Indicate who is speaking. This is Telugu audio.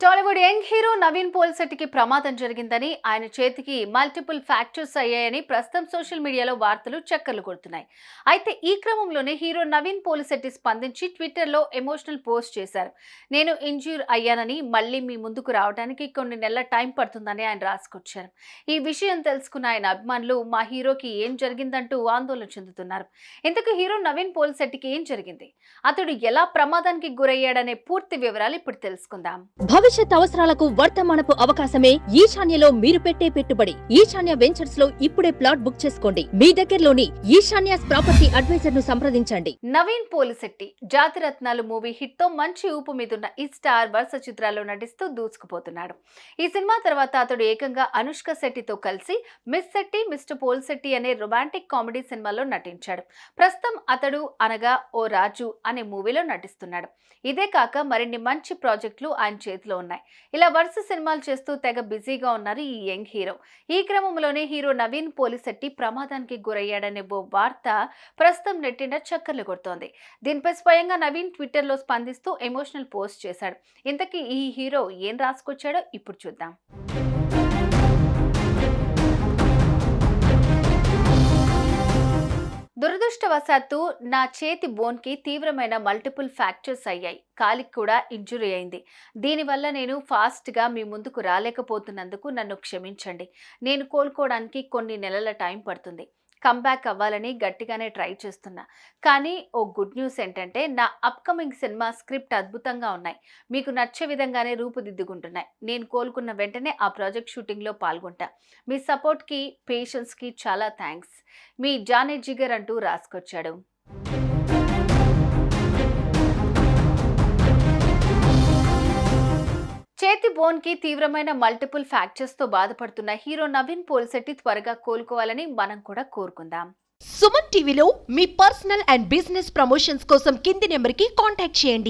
Speaker 1: టాలీవుడ్ యంగ్ హీరో నవీన్ పోల్శెట్టికి ప్రమాదం జరిగిందని ఆయన చేతికి మల్టిపుల్ ఫ్రాక్చర్స్ అయ్యాయని ప్రస్తుతం సోషల్ మీడియాలో వార్తలు చక్కర్లు కొడుతున్నాయి. అయితే ఈ క్రమంలోనే హీరో నవీన్ పోలిశెట్టి స్పందించి ట్విట్టర్లో ఎమోషనల్ పోస్ట్ చేశారు. నేను ఇంజ్యూర్ అయ్యానని మళ్ళీ మీ ముందుకు రావడానికి కొన్ని నెలల టైం పడుతుందని ఆయన రాసుకొచ్చారు. ఈ విషయం తెలుసుకున్న ఆయన అభిమానులు మా హీరోకి ఏం జరిగిందంటూ ఆందోళన చెందుతున్నారు. ఇంతకు హీరో నవీన్ పోలిసెట్టికి ఏం జరిగింది? అతడు ఎలా ప్రమాదానికి గురయ్యాడనే పూర్తి వివరాలు ఇప్పుడు తెలుసుకుందాం.
Speaker 2: భవిష్యత్ అవసరాలకు వర్తమానపు అవకాశమే ఈశాన్యలో మీరు పెట్టే పెట్టుబడి. ఈశాన్య వెంచర్స్లో ఇప్పుడే ప్లాట్ బుక్ చేసుకోండి. మీ దగ్గరలోని ఈశాన్య ప్రాపర్టీ అడ్వైజర్ను సంప్రదించండి.
Speaker 1: నవీన్ పోలిశెట్టి జాతిరత్నాలు మూవీ హిట్తో మంచి ఊపు మీదున్న ఈ స్టార్ వరుస చిత్రాల్లో నటిస్తూ దూసుకుపోతున్నాడు. ఈ సినిమా తర్వాత అతడు ఏకంగా అనుష్క శెట్టితో కలిసి మిస్ శెట్టి మిస్టర్ పోల్శెట్టి అనే రొమాంటిక్ కామెడీ సినిమాలో నటించాడు. ప్రస్తుతం అతడు అనగా ఓ రాజు అనే మూవీలో నటిస్తున్నాడు. ఇదే కాక మరిన్ని మంచి ప్రాజెక్టులు ఆయన చేతిలో ఉన్నాయి. ఇలా వరుస సినిమాలు చేస్తూ తెగ బిజీగా ఉన్నారు ఈ యంగ్ హీరో. ఈ క్రమంలోనే హీరో నవీన్ పోలిశెట్టి ప్రమాదానికి గురయ్యాడనే ఓ వార్త ప్రస్తుతం నెట్టిన చక్కర్లు కొడుతోంది. దీనిపై స్వయంగా నవీన్ ట్విట్టర్లో స్పందిస్తూ ఎమోషనల్ పోస్ట్ చేశాడు. ఇంతకీ ఈ హీరో ఏం రాసుకొచ్చాడో ఇప్పుడు చూద్దాం. దురదృష్టవశాత్తు నా చేతి బోన్కి తీవ్రమైన మల్టిపుల్ ఫ్రాక్చర్స్ అయ్యాయి. కాలికి కూడా ఇంజురీ అయింది. దీనివల్ల నేను ఫాస్ట్గా మీ ముందుకు రాలేకపోతున్నందుకు నన్ను క్షమించండి. నేను కోలుకోవడానికి కొన్ని నెలల టైం పడుతుంది. కంబ్యాక్ అవ్వాలని గట్టిగానే ట్రై చేస్తున్నా. కానీ ఓ గుడ్ న్యూస్ ఏంటంటే నా అప్కమింగ్ సినిమా స్క్రిప్ట్ అద్భుతంగా ఉన్నాయి. మీకు నచ్చే విధంగానే రూపుదిద్దుకుంటున్నాయి. నేను కోలుకున్న వెంటనే ఆ ప్రాజెక్ట్ షూటింగ్లో పాల్గొంటా. మీ సపోర్ట్కి పేషెన్స్కి చాలా థ్యాంక్స్ మీ జానే జిగర్ అంటూ రాసుకొచ్చాడు. చేతి బోన్కి తీవ్రమైన మల్టిపుల్ ఫ్రాక్చర్స్తో బాధపడుతున్న హీరో నవీన్ పోల్శెట్టి త్వరగా కోలుకోవాలని మనం కూడా కోరుకుందాం.
Speaker 3: సుమన్ టీవీలో మీ పర్సనల్ అండ్ బిజినెస్ ప్రమోషన్స్ కోసం కింది నెంబర్కి కాంటాక్ట్ చేయండి.